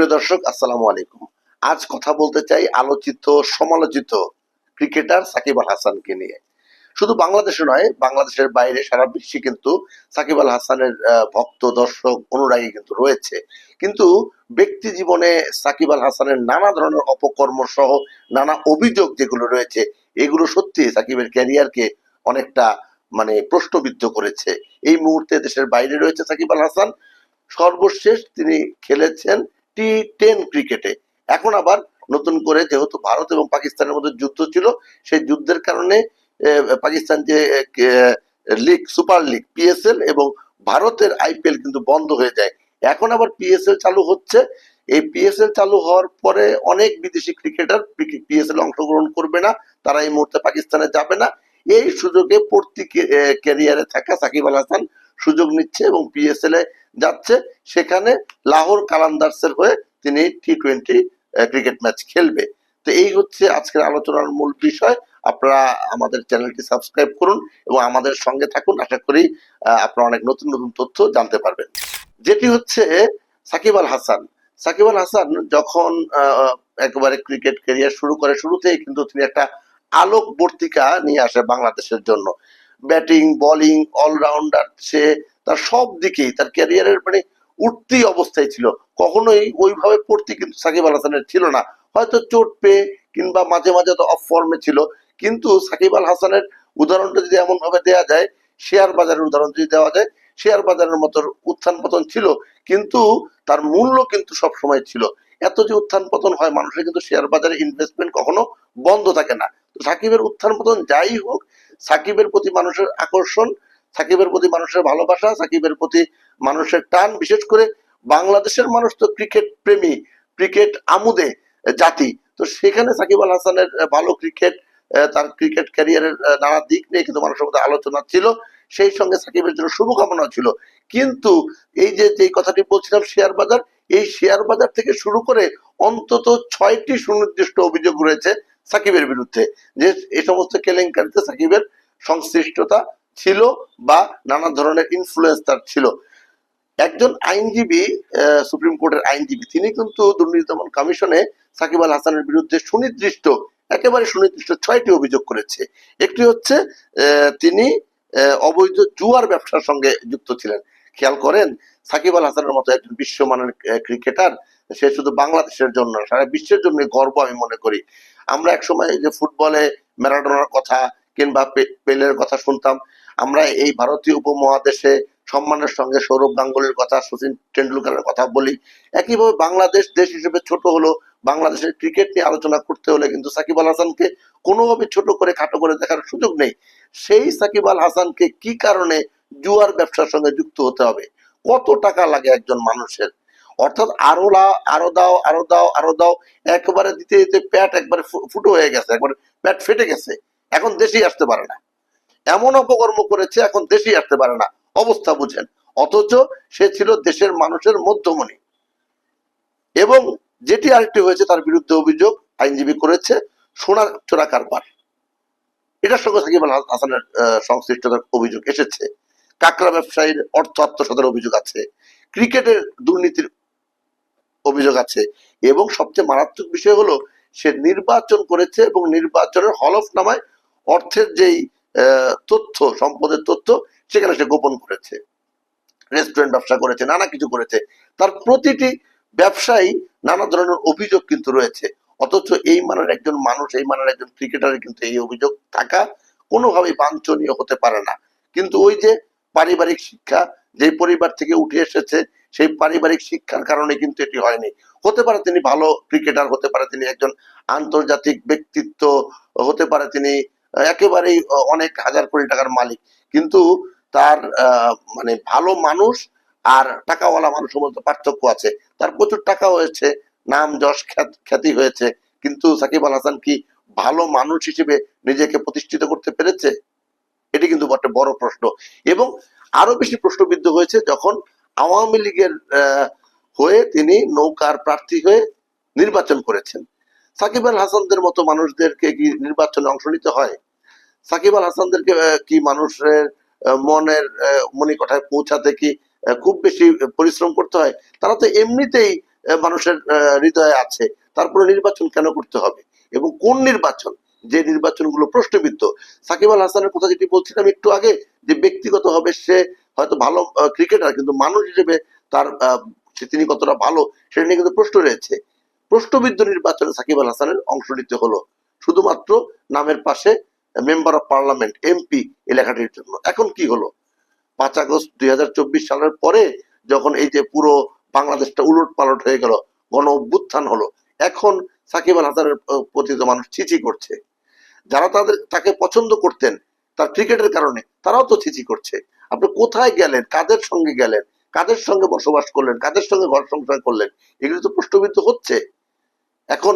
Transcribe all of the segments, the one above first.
সুপ্রিয় দর্শক, আসসালামু আলাইকুম। আজ কথা বলতে চাই আলোচিত, সমালোচিত ক্রিকেটার সাকিব আল হাসানকে নিয়ে। শুধু বাংলাদেশে নয়, বাংলাদেশের বাইরে সারা বিশ্বে কিন্তু সাকিব আল হাসানের ভক্ত, দর্শক, অনুরাগী কিন্তু রয়েছে। কিন্তু ব্যক্তি জীবনে সাকিব আল হাসানের নানা ধরনের অপকর্ম সহ নানা অভিযোগ যেগুলো রয়েছে, এগুলো সত্যি সাকিবের ক্যারিয়ারকে অনেকটা মানে প্রশ্নবিদ্ধ করেছে। এই মুহূর্তে দেশের বাইরে রয়েছে সাকিব আল হাসান। সর্বশেষ তিনি খেলেছেন টি টেন ক্রিকেটে এখন আবার নতুন করে যেহেতু ভারত এবং পাকিস্তানের মধ্যে যুদ্ধ ছিল, সেই যুদ্ধের কারণে পাকিস্তান যে লিগ, সুপার লিগ পিএসএল এবং ভারতের আইপিএল কিন্তু বন্ধ হয়ে যায়। এখন আবার পিএসএল চালু হচ্ছে। এই পিএসএল চালু হওয়ার পরে অনেক বিদেশি ক্রিকেটার পিএসএল অংশগ্রহণ করবে না। তারা এই মুহূর্তে পাকিস্তানে যাবে না। এই সুযোগে পড়তি ক্যারিয়ারে থাকা সাকিব আল হাসান সুযোগ নিচ্ছে এবং পিএসএল এ যাচ্ছে, সেখানে লাহোর কালান্দার্সের হয়ে তিনি টি টোয়েন্টি ক্রিকেট ম্যাচ খেলবে। তো এই হচ্ছে আজকের আলোচনার মূল বিষয়। আপনারা আমাদের চ্যানেলটি সাবস্ক্রাইব করুন এবং আমাদের সঙ্গে থাকুন। আশা করি আপনারা অনেক নতুন নতুন তথ্য জানতে পারবেন। যেটি হচ্ছে সাকিব আল হাসান। সাকিব আল হাসান যখন একেবারে ক্রিকেট ক্যারিয়ার শুরু করে শুরুতেই কিন্তু তিনি একটা আলোকবর্তিকা নিয়ে আসে বাংলাদেশের জন্য। ব্যাটিং বোলিং অলরাউন্ডার সে তার সব দিকেই, তার ক্যারিয়ারের মানে উঠতি অবস্থায় ছিল। কখনোই ওইভাবে পড়তে কিন্তু সাকিব আল হাসানের ছিল না। হয়তো চোট পেয়ে কিংবা মাঝে মাঝে তো অফ ফর্মে ছিল। কিন্তু সাকিব আল হাসানের উদাহরণটা যদি এমন ভাবে দেওয়া যায়, শেয়ার বাজারের উদাহরণ যদি দেওয়া যায়, শেয়ার বাজারের মতো উত্থান পতন ছিল। কিন্তু তার মূল্য কিন্তু সব সময় ছিল। এত যে উত্থান পতন হয়, মানুষের কিন্তু শেয়ার বাজারে ইনভেস্টমেন্ট কখনো বন্ধ থাকে না। সাকিবের উত্থান পতন যাই হোক, সাকিবের প্রতি মানুষের আকর্ষণ সাকিবের প্রতি মানুষের ভালোবাসা, সাকিবের প্রতি মানুষের টান, বিশেষ করে বাংলাদেশের মানুষ তো ক্রিকেট প্রেমী, ক্রিকেট আমুদে জাতি। তো সেখানে সাকিব আল হাসানের ভালো ক্রিকেট তার ক্রিকেট ক্যারিয়ারের নানা দিক নিয়ে কিন্তু মানুষের মধ্যে আলোচনা ছিল। সেই সঙ্গে সাকিবের জন্য শুভকামনা ছিল। কিন্তু এই যে যে কথাটি বলছিলাম শেয়ার বাজার, এই শেয়ার বাজার থেকে শুরু করে অন্তত ছয়টি সুনির্দিষ্ট অভিযোগ রয়েছে সাকিবের বিরুদ্ধে। যে এই সমস্ত কেলেঙ্কারিতে সাকিবের সংশ্লিষ্টতা ছিল বা নানা ধরনের ইনফ্লুয়েন্স তার ছিল। একজন আইনজীবী সুপ্রিম কোর্টের আইনজীবী, তিনি কিন্তু দুর্নীতি দমন কমিশনে সাকিব আল হাসানের বিরুদ্ধে সুনির্দিষ্ট, একেবারে সুনির্দিষ্ট ছয়টি অভিযোগ করেছে। একটি হচ্ছে তিনি অবৈধ জুয়ার ব্যবসার সঙ্গে যুক্ত ছিলেন। খেয়াল করেন, সাকিব আল হাসানের মতো একজন বিশ্বমানের ক্রিকেটার, সে শুধু বাংলাদেশের জন্য সারা বিশ্বের জন্য গর্ব আমি মনে করি। আমরা একসময় যে ফুটবলে ম্যারাডোনার কথা কিংবা পেলের কথা শুনতাম আমরা এই ভারতীয় উপমহাদেশে সম্মানের সঙ্গে সৌরভ গাঙ্গুলির কথা সচিন টেন্ডুলকারের কথা বলি। একইভাবে বাংলাদেশ দেশ হিসেবে ছোট হলো বাংলাদেশের ক্রিকেট নিয়ে আলোচনা করতে হলে কিন্তু সাকিব আল হাসানকে কোনোভাবে ছোট করে খাটো করে দেখার সুযোগ নেই। সেই সাকিব আল হাসানকে কি কারণে জুয়ার ব্যবসার সঙ্গে যুক্ত হতে হবে? কত টাকা লাগে একজন মানুষের? অর্থাৎ আরও আরও দাও আরও দাও আরও দাও একবারে দিতে দিতে প্যাট একবারে ফুটো হয়ে গেছে একবার প্যাট ফেটে গেছে। এখন দেশেই আসতে পারে না। এমন অপকর্ম করেছে, এখন দেশেই আসতে পারে না। অবস্থা বুঝেন। অথচ সে ছিল দেশের মানুষের মধ্যমণি। এবং যেটি আরেকটি হয়েছে, তার বিরুদ্ধে অভিযোগ আইনজীবী করেছে, সোনার চোরা কারবার। এটার সঙ্গে সাকিব আল হাসানের সংশ্লিষ্টতার অভিযোগ এসেছে। কাকরা ব্যবসায়ীর অর্থ আত্মসাতের অভিযোগ আছে। ক্রিকেটের দুর্নীতির অভিযোগ আছে। এবং সবচেয়ে মারাত্মক বিষয় হলো, সে নির্বাচন করেছে এবং নির্বাচনের হলফনামায় অর্থের যেই তথ্য, সম্পদের তথ্য, সেখানে সে গোপন করেছে। রেস্টুরেন্ট ব্যবসা করেছে, নানা কিছু করেছে। তার প্রতিটি ব্যবসায়ী নানা ধরনের অভিযোগ কিন্তু রয়েছে। অথচ এই মানের একজন মানুষ, এই মানের একজন ক্রিকেটারের কিন্তু এই অভিযোগ থাকা কোনোভাবেই বাঞ্ছনীয় হতে পারে না। কিন্তু ওই যে পারিবারিক শিক্ষা যে পরিবার থেকে উঠে এসেছে, সেই পারিবারিক শিক্ষার কারণে কিন্তু এটি হয়নি। হতে পারে তিনি ভালো ক্রিকেটার হতে পারে তিনি একজন আন্তর্জাতিক ব্যক্তিত্ব, হতে পারে তিনি একেবারেই অনেক হাজার কোটি টাকার মালিক। কিন্তু তার মানে ভালো মানুষ আর টাকাওয়ালা মানুষের মধ্যে পার্থক্য আছে। তার প্রচুর টাকা হয়েছে, নাম যশ খ্যাতি হয়েছে। কিন্তু সাকিব আল হাসান কি ভালো মানুষ হিসেবে নিজেকে প্রতিষ্ঠিত করতে পেরেছে? এটি কিন্তু একটা বড় প্রশ্ন। এবং আরও বেশি প্রশ্নবিদ্ধ হয়েছে যখন আওয়ামী লীগের হয়ে তিনি নৌকার প্রার্থী হয়ে নির্বাচন করেছেন। সাকিব আল হাসানদের মতো মানুষদেরকে কি নির্বাচনে অংশ নিতে হয়? সাকিব আল হাসানদেরকে কি মানুষের মনের মনিকঠায় পৌঁছাতে কি খুব বেশি পরিশ্রম করতে হয়? তারা তো এমনিতেই মানুষের হৃদয়ে আছে। তারপরে নির্বাচন কেন করতে হবে? এবং কোন নির্বাচন? যে নির্বাচনগুলো প্রশ্নবিদ্ধ। সাকিব আল হাসানের কথা যেটি বলছিলাম একটু আগে, যে ব্যক্তিগত হবে সে হয়তো ভালো ক্রিকেটার, কিন্তু মানুষ হিসেবে তার তিনি কতটা ভালো, সেটা নিয়ে কিন্তু প্রশ্ন রয়েছে। প্রশ্নবিদ্ধ নির্বাচনে সাকিব আল হাসানের অংশ নিতে হলো। শুধুমাত্র নামের পাশে মেম্বার অফ পার্লামেন্ট, এমপি এলাকাটির জন্য। এখন কি হলো? পাঁচ আগস্ট দুই সালের পরে যখন এই যে পুরো বাংলাদেশটা উলট পালট হয়ে গেল, গণ অভ্যুত্থান হলো, এখন সাকিব আল হাসানের প্রতি মানুষ ছিচি করছে। যারা তাদের, তাকে পছন্দ করতেন, তার ক্রিকেটের কারণে তারাও তো ছিচি করছে। আপনি কোথায় গেলেন? কাদের সঙ্গে গেলেন? কাদের সঙ্গে বসবাস করলেন? কাদের সঙ্গে ঘর সংসার করলেন? এগুলো তো প্রশ্নবিদ্ধ হচ্ছে। এখন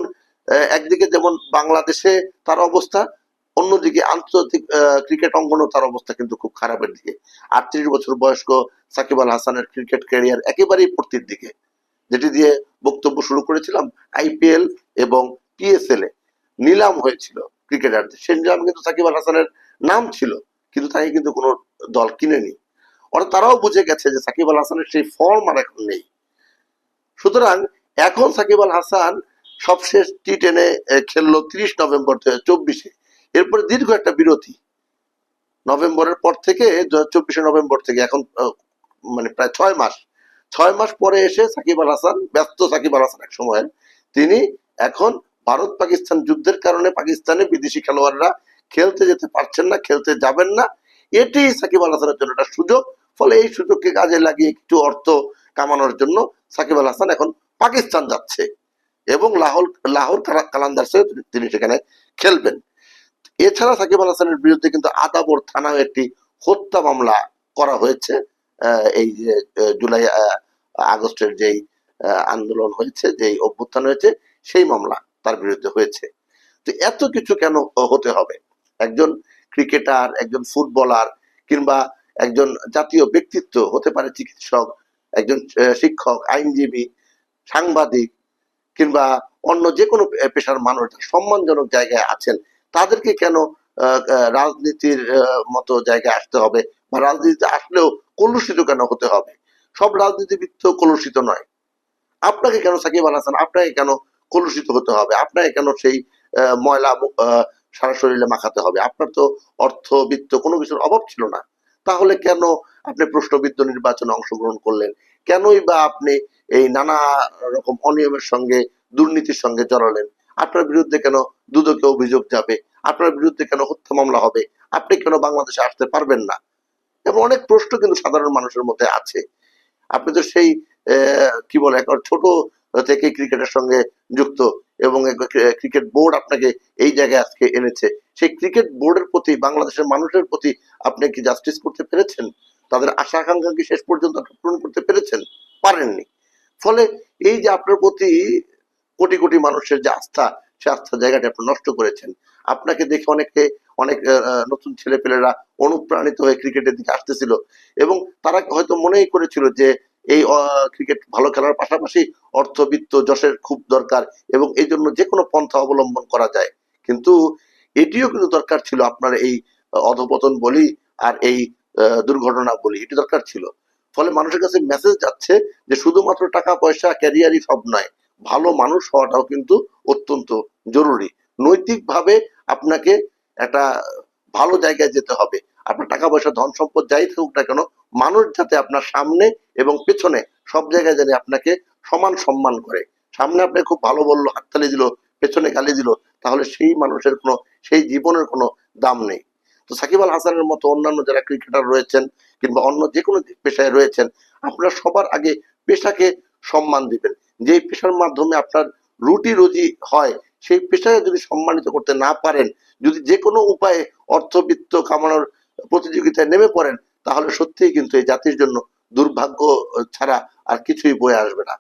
একদিকে যেমন বাংলাদেশে তার অবস্থা, অন্যদিকে আন্তর্জাতিক ক্রিকেট অঙ্গনও তার অবস্থা কিন্তু খুব খারাপের দিকে। আটত্রিশ বছর বয়স্ক সাকিব আল হাসানের ক্রিকেট ক্যারিয়ার একেবারেই পূর্তির দিকে, যেটি দিয়ে বক্তব্য শুরু করেছিলাম আইপিএল এবং পিএসএল এ। নিলাম হয়েছিল ক্রিকেটারদের। সে নিলাম কিন্তু সাকিব আল হাসানের নাম ছিল, কিন্তু তাকে কিন্তু কোনো দল কিনেনি। ওরা তারাও বুঝে গেছে যে সাকিব আল হাসানের সেই ফর্ম আর এখন নেই। সুতরাং এখন সাকিব আল হাসান সবশেষ টি টেনে খেললো তিরিশ নভেম্বর দু চব্বিশে। এরপরে দীর্ঘ একটা বিরতি। নভেম্বরের পর থেকে দু হাজার নভেম্বর থেকে, এখন মানে প্রায় ছয় মাস। ছয় মাস পরে এসে সাকিব আল হাসান, ব্যস্ত সাকিব আল হাসান এক সময়ের, তিনি এখন ভারত পাকিস্তান যুদ্ধের কারণে পাকিস্তানে বিদেশি খেলোয়াড়রা খেলতে যেতে পারছেন না, খেলতে যাবেন না। এটি সাকিব আল হাসানের জন্য একটা সুযোগ। ফলে এই সুযোগকে কাজে লাগিয়ে কিছু অর্থ কামানোর জন্য সাকিব আল হাসান এখন পাকিস্তান যাচ্ছে। এবং লাহোর লাহোর কালা- কালান্দার্সে তিনি সেখানে খেলবেন। এছাড়া সাকিব আল হাসানের বিরুদ্ধে কিন্তু আদাবর থানায় একটি হত্যা মামলা করা হয়েছে এই যে জুলাই আগস্টের যেই আন্দোলন হয়েছে, যেই অভ্যুত্থান হয়েছে, সেই মামলা তার বিরুদ্ধে হয়েছে। তো এত কিছু কেন হতে হবে? একজন ক্রিকেটার, একজন ফুটবলার কিংবা একজন জাতীয় ব্যক্তিত্ব হতে পারে চিকিৎসক, একজন শিক্ষক, আইনজীবী, সাংবাদিক কিংবা অন্য যে কোনো পেশার মানুষ সম্মানজনক জায়গায় আছেন, তাদেরকে কেন রাজনীতির মতো জায়গায় আসতে হবে? বা রাজনীতিতে আসলেও কলুষিত কেন হতে হবে? সব রাজনীতিবিদ তো কলুষিত নয়। আপনাকে কেন সাকিব আল হাসান, আপনাকে কেন কলুষিত হতে হবে? আপনাকে কেন সেই ময়লা সারা শরীরে মাখাতে হবে? আপনার তো অর্থ বিত্ত কোনো কিছুর অভাব ছিল না। তাহলে কেন আপনি প্রশ্নবিদ্ধ নির্বাচনে অংশগ্রহণ করলেন? কেনই বা আপনি এই নানা রকম অনিয়মের সঙ্গে, দুর্নীতির সঙ্গে জড়ালেন? আপনার বিরুদ্ধে কেন দুদকে অভিযোগ যাবে? আপনার বিরুদ্ধে কেন হত্যা মামলা হবে? আপনি কেন বাংলাদেশে আসতে পারবেন না? এবং অনেক প্রশ্ন কিন্তু সাধারণ মানুষের মধ্যে আছে। আপনি তো সেই কি বলে, একবার ছোট থেকে ক্রিকেটের সঙ্গে যুক্ত এবং ক্রিকেট বোর্ড আপনাকে এই জায়গায় আজকে এনেছে। সেই ক্রিকেট বোর্ডের প্রতি, বাংলাদেশের মানুষের প্রতি আপনি কি জাস্টিস করতে পেরেছেন? তাদের আশা আকাঙ্ক্ষা কি শেষ পর্যন্ত পূরণ করতে পেরেছেন? পারেননি। ফলে এই যে আপনার প্রতি কোটি কোটি মানুষের যে আস্থা, সে আস্থার জায়গাটা আপনি নষ্ট করেছেন। আপনাকে দেখে অনেকে অনেক নতুন ছেলেপেলেরা অনুপ্রাণিত হয়ে ক্রিকেটের দিকে আসতেছিল এবং তারা হয়তো মনেই করেছিল যে এই ক্রিকেট ভালো খেলার পাশাপাশি অর্থবিত্ত যশের খুব দরকার এবং এই জন্য যে কোনো পন্থা অবলম্বন করা যায়। কিন্তু এটিও কিন্তু দরকার ছিল আপনার এই অধপতন বলি আর এই দুর্ঘটনা বলি, এটি দরকার ছিল। ফলে মানুষের কাছে মেসেজ যাচ্ছে যে শুধুমাত্র টাকা, পয়সা ক্যারিয়ারই সব নয়, ভালো মানুষ হওয়াটাও কিন্তু অত্যন্ত জরুরি। নৈতিকভাবে আপনাকে একটা ভালো জায়গায় যেতে হবে। আপনার টাকা, পয়সা, ধন সম্পদ যাই থাকুক না কেন, মানুষ যাতে আপনার সামনে এবং পেছনে সব জায়গায় যেন আপনাকে সমান সম্মান করে। সামনে আপনাকে খুব ভালো বলল, হাততালি দিল, পেছনে গালি দিল তাহলে সেই মানুষের কোনো, সেই জীবনের কোনো দাম নেই। তো সাকিব আল হাসানের মতো অন্যান্য যারা ক্রিকেটার রয়েছেন কিংবা অন্য যে কোনো পেশায় রয়েছেন, আপনারা সবার আগে পেশাকে সম্মান দিবেন। যে পেশার মাধ্যমে আপনার রুটি রুজি হয়, সেই পেশায় যদি সম্মানিত করতে না পারেন, যদি যে কোনো উপায়ে অর্থবিত্ত কামানোর প্রতিযোগিতায় নেমে পড়েন, তাহলে সত্যিই কিন্তু এই জাতির জন্য দুর্ভাগ্য ছাড়া আর কিছুই বয়ে আসবে না।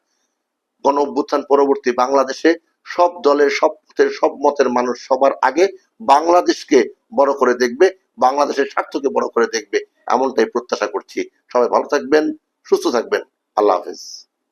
গণ অভ্যুত্থান পরবর্তী বাংলাদেশে সব দলের, সব সব মতের মানুষ সবার আগে বাংলাদেশকে বড় করে দেখবে, বাংলাদেশের স্বার্থকে বড় করে দেখবে। এমনটাই প্রত্যাশা করছি। সবাই ভালো থাকবেন, সুস্থ থাকবেন। আল্লাহ হাফেজ।